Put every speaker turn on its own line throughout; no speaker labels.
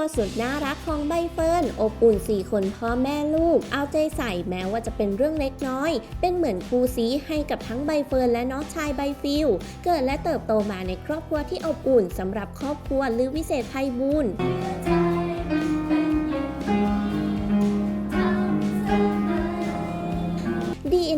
วสุดน่ารักของใบเฟิร์นอบอุ่นสี่คนพ่อแม่ลูก เอาใจใส่แม้ว่าจะเป็นเรื่องเล็กน้อย เป็นเหมือนคู่ซีให้กับทั้งใบเฟิร์นและน้องชายใบฟิลเกิดและเติบโตมาในครอบครัวที่อบอุ่นสำหรับครอบครัวลือวิเศษไพบูล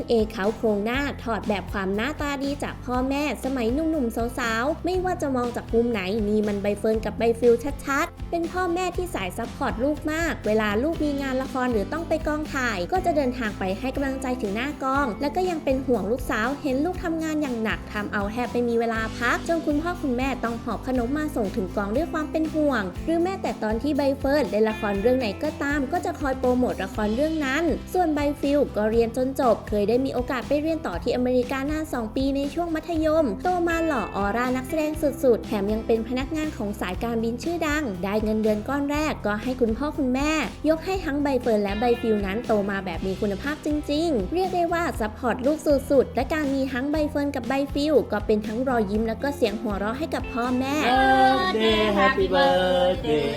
ย์ DNA เขาโครงหน้าถอดแบบความหน้าตาดีจากพ่อแม่ สมัยหนุ่มๆสาวๆ ไม่ว่าจะมองจากมุมไหนนี่มันใบเฟิร์นกับใบฟิลชัดๆ เป็นพ่อแม่ที่สายซัพพอร์ตลูกมาก เวลาลูกมีงานละครหรือต้องไปกองถ่าย ก็จะเดินทางไปให้กำลังใจถึงหน้ากอง แล้วก็ยังเป็นห่วงลูกสาวเห็นลูกทำงานอย่างหนักทำเอาแทบไม่มีเวลาพักจนคุณพ่อคุณแม่ต้องหอบขนมมาส่งถึงกองด้วยความเป็นห่วง หรือแม้แต่ตอนที่ใบเฟิร์นเล่นละครเรื่องไหนก็ตาม ก็จะคอยโปรโมทละครเรื่องนั้น ส่วนใบฟิลก็เรียนจนจบเคยได้ได้มีโอกาสไปเรียนต่อที่อเมริกานาน 2 ปีในช่วงมัธยม โตมาหล่อออร่านักแสดงสุดๆ แถมยังเป็นพนักงานของสายการบินชื่อดัง ได้เงินเดือนก้อนแรกก็ให้คุณพ่อคุณแม่ ยกให้ทั้งใบเฟิร์นและใบฟิลนั้นโตมาแบบมีคุณภาพจริง ๆ เรียกได้ว่าซัพพอร์ตลูกสุดๆ และการมีทั้งใบเฟิร์นกับใบฟิลก็เป็นทั้งรอยยิ้มแล้วก็เสียงหัวเราะให้กับพ่อแม่
birthday happy birthday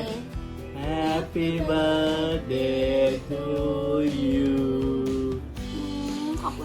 happy birthday to you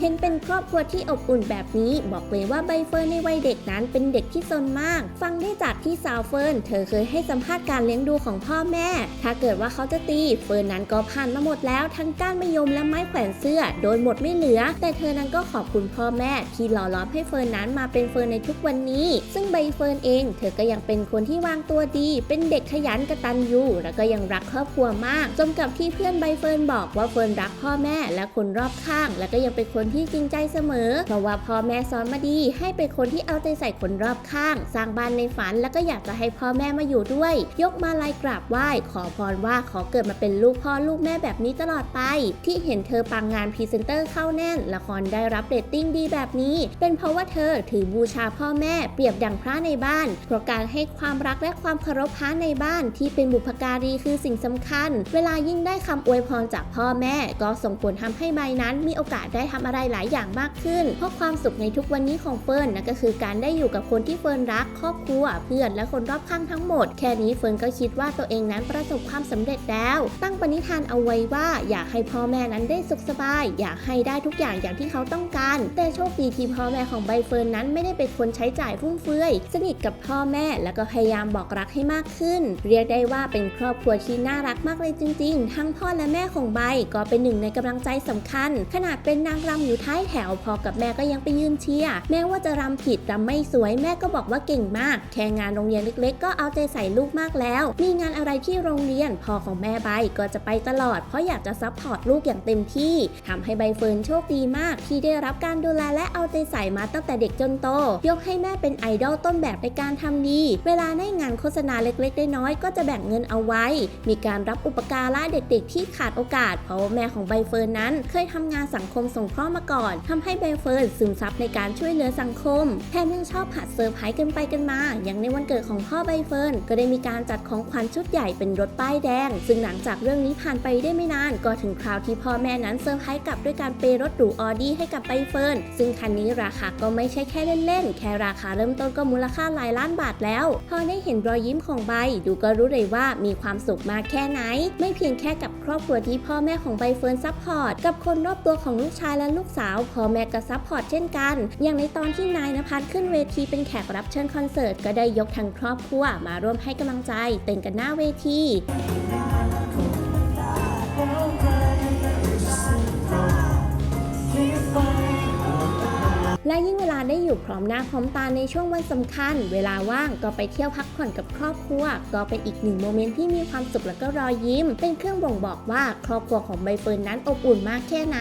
เห็นเป็นครอบครัวที่อบอุ่นแบบนี้บอกเลยว่าใบเฟิร์นในวัยเด็กนั้นเป็นเด็กที่ซนมาก ฟังได้จากที่สาวเฟิร์นเธอเคยให้สัมภาษณ์การเลี้ยงดูของพ่อแม่ ถ้าเกิดว่าเขาจะตีเฟิร์นนั้นก็ผ่านมาหมดแล้วทั้งก้านมะยมและไม้แขวนเสื้อ โดยหมดไม่เหลือ แต่เธอนั้นก็ขอบคุณพ่อแม่ ที่หล่อล้อมให้เฟิร์นนั้นมาเป็นเฟิร์นในทุกวันนี้ ซึ่งใบเฟิร์นเอง เธอก็ยังเป็นคนที่วางตัวดี เป็นเด็กขยันกระตันยูแล้วก็ยังรักครอบครัวมากสมกับที่เพื่อนใบเฟิร์นบอกว่าเฟิร์นรักพ่อแม่และคนรอบข้าง แล้วก็ยังเป็นคนที่จริงใจเสมอ เพราะว่าพ่อแม่สอนมาดี ให้เป็นคนที่เอาใจใส่คนรอบข้าง สร้างบ้านในฝันแล้วก็อยากจะให้พ่อแม่มาอยู่ด้วย ยกมาลายกราบไหว้ ขอพรว่าขอเกิดมาเป็นลูกพ่อลูกแม่แบบนี้ตลอดไป ที่เห็นเธอปังงานพรีเซนเตอร์เข้าแน่น ละครได้รับเรตติ้งดีแบบนี้ เป็นเพราะว่าเธอถือบูชาพ่อแม่เปรียบดังพระในบ้าน เพราะการให้ความรักและความเคารพพระในบ้านที่เป็นบุพการีคือสิ่งสำคัญ เวลายิ่งได้คำอวยพรจากพ่อแม่ ก็ส่งผลทำให้ใบนั้นมีโอกาสได้ทำอะไรหลายอย่างมากขึ้น เพราะความสุขในทุกวันนี้ของเฟิร์นนั่นก็คือการได้อยู่กับคนที่เฟิร์นรัก ครอบครัวเพื่อนและคนรอบข้างทั้งหมด แค่นี้เฟิร์นก็คิดว่าตัวเองนั้นประสบความสำเร็จแล้ว ตั้งปณิธานเอาไว้ว่าอยากให้พ่อแม่นั้นได้สุขสบาย อยากให้ได้ทุกอย่างอย่างที่เขาต้องการ แต่โชคดีที่พ่อแม่ของใบเฟิร์นนั้นไม่ได้เป็นคนใช้จ่ายฟุ่มเฟือย สนิทกับพ่อแม่แล้วก็พยายามบอกรักให้มากขึ้น เรียกได้ว่าเป็นครอบครัวที่น่ารักมากเลยจริง ๆ ทั้งพ่อและแม่ของใบก็เป็นหนึ่งในกำลังใจสำคัญ ขนาดเป็นนางรำอยู่ท้ายแถวพอกับแม่ก็ยังไปยืนเชียร์แม้ว่าจะรำผิดรำไม่สวยแม่ก็บอกว่าเก่งมาก แค่งานโรงเรียนเล็กๆ ก็เอาใจใส่ลูกมากแล้ว มีงานอะไรที่โรงเรียนพ่อของแม่ใบก็จะไปตลอด เพราะอยากจะซัพพอร์ตลูกอย่างเต็มที่ทำให้ใบเฟิร์นโชคดีมาก ที่ได้รับการดูแลและเอาใจใส่มาตั้งแต่เด็กจนโต ยกให้แม่เป็นไอดอลต้นแบบในการทำดีเวลาได้งานโฆษณาเล็กๆน้อยๆก็จะแบ่งเงินเอาไว้ มีการรับอุปการะเด็กๆ ที่ขาดโอกาส เพราะแม่ของใบเฟิร์นนั้น เคยทำงานสังคมสงเคราะห์มาก่อนทำให้ใบเฟิร์นซึมซับในการช่วยเหลือสังคม แถมยังชอบผัดเซอร์ไพรส์กันไปกันมา อย่างในวันเกิดของพ่อใบเฟิร์นก็ได้มีการจัดของขวัญชุดใหญ่เป็นรถป้ายแดง ซึ่งหลังจากเรื่องนี้ผ่านไปได้ไม่นาน ก็ถึงคราวที่พ่อแม่นั้นเซอร์ไพรส์กลับด้วยการเปย์รถหรูออดี้ให้กับใบเฟิร์นซึ่งคันนี้ราคาก็ไม่ใช่แค่เล่นๆ แค่ราคาเริ่มต้นก็มูลค่าหลายล้านบาทแล้ว พอได้เห็นรอยยิ้มของใบ ดูก็รู้เลยว่ามีความสุขมากแค่ไหน ไม่เพียงแค่กับครอบครัวที่พ่อแม่ของใบเฟิร์นซัพพอร์ต กับคนรอบตัวของลูกชายและลูกสาวพ่อแม่ก็ซัพพอร์ตเช่นกัน อย่างในตอนที่นายนภัสขึ้นเวทีเป็นแขกรับเชิญคอนเสิร์ตก็ได้ยกทั้งครอบครัวมาร่วมให้กำลังใจเต้นกันหน้าเวที และยิ่งเวลาได้อยู่พร้อมหน้าพร้อมตาในช่วงวันสำคัญ เวลาว่างก็ไปเที่ยวพักผ่อนกับครอบครัว ก็เป็นอีกหนึ่งโมเมนต์ที่มีความสุขและก็รอยยิ้ม เป็นเครื่องบ่งบอกว่าครอบครัวของใบเฟิร์นนั้นอบอุ่นมากแค่ไหน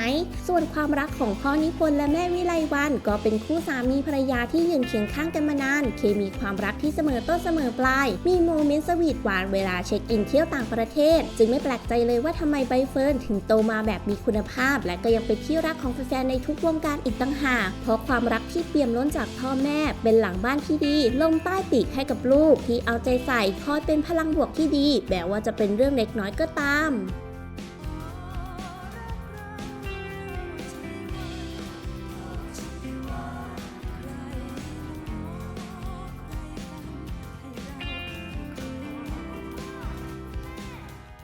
ส่วนความรักของพ่อนิพนธ์และแม่วิไลวัน ก็เป็นคู่สามีภรรยาที่ยืนเคียงข้างกันมานาน เคมีความรักที่เสมอต้นเสมอปลาย มีโมเมนต์สวีทหวานเวลาเช็คอินเที่ยวต่างประเทศ จึงไม่แปลกใจเลยว่าทำไมใบเฟิร์นถึงโตมาแบบมีคุณภาพ และก็ยังเป็นที่รักของแฟนๆในทุกวงการอีกต่างหากเพราะความความรักที่เปี่ยมล้นจากพ่อแม่ เป็นหลังบ้านที่ดี ลงใต้ปีกให้กับลูกที่เอาใจใส่คอยเป็นพลังบวกที่ดีแม้ว่าจะเป็นเรื่องเล็กน้อยก็ตาม